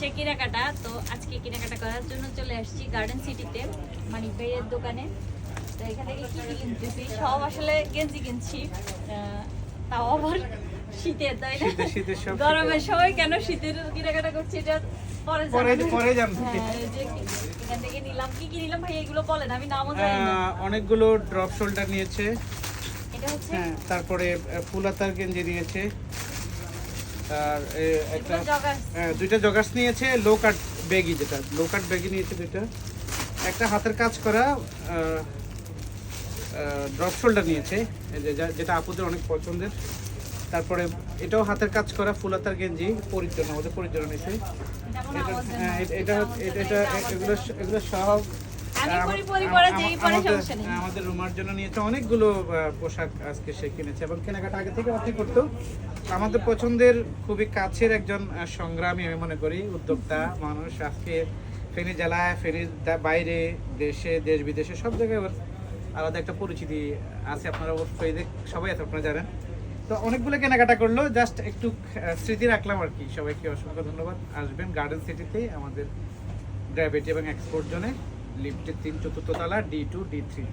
হচ্ছে কেনাকাটা। তো আজকে কেনাকাটা করার জন্য চলে আসছি গার্ডেন সিটিতে মানিক ভাইয়ের দোকানে। তো এখান থেকে কি কি কিনতেছি। সব আসলে গেঞ্জি কিনছি। তাও আবার শীতের তাই না? গরমের সময় কেন শীতের কেনাকাটা করছি? এটা পরে। হ্যাঁ, এখান থেকে নিলাম। কি কি নিলাম ভাই? এগুলো বলেন আমি নামও জানি না। অনেকগুলো ড্রপ শোল্ডার নিয়েছে। এটা হচ্ছে? হ্যাঁ তারপরে ফুলাতার গেঞ্জি নিয়েছে। আর একটা হ্যাঁ, দুইটা জগার্স নিয়েছে লো কাট ব্যাগি যেটা। লো কাট ব্যাগি নিয়েছে দুইটা। একটা হাতের কাজ করা ড্রপ শোল্ডার নিয়েছে যেটা আপুদের অনেক পছন্দের। তারপরে এটাও হাতের কাজ করা ফুলাতার গেঞ্জি পরিজন আমাদের পরিজন নিয়েছে। হয় এটা এটা এটা এগুলো এগুলো সব যেই পরে আমাদের- রুমার জন্য নিয়েছে অনেকগুলো পোশাক আজকে সে কিনেছে এবং কেনাকাটা আগে থেকে অর্থে করতো। আমাদের পছন্দের খুবই কাছের একজন সংগ্রামী আমি মনে করি উদ্যোক্তা মানুষ আজকে ফেনী জেলায় ফেনীর বাইরে দেশে দেশ বিদেশে সব জায়গায় ওর আলাদা একটা পরিচিতি আছে আপনারা ওর ফেসে সবাই আছে আপনারা জানেন। তো অনেকগুলো কেনাকাটা করল জাস্ট একটু স্মৃতি রাখলাম আর কি। সবাইকে অসংখ্য ধন্যবাদ। আসবেন গার্ডেন সিটিতে আমাদের গ্র্যাভিটি এবং এক্সপোর্ট জোনে লিফটের তিন চতুর্থ তলা ডি টু ডি থ্রি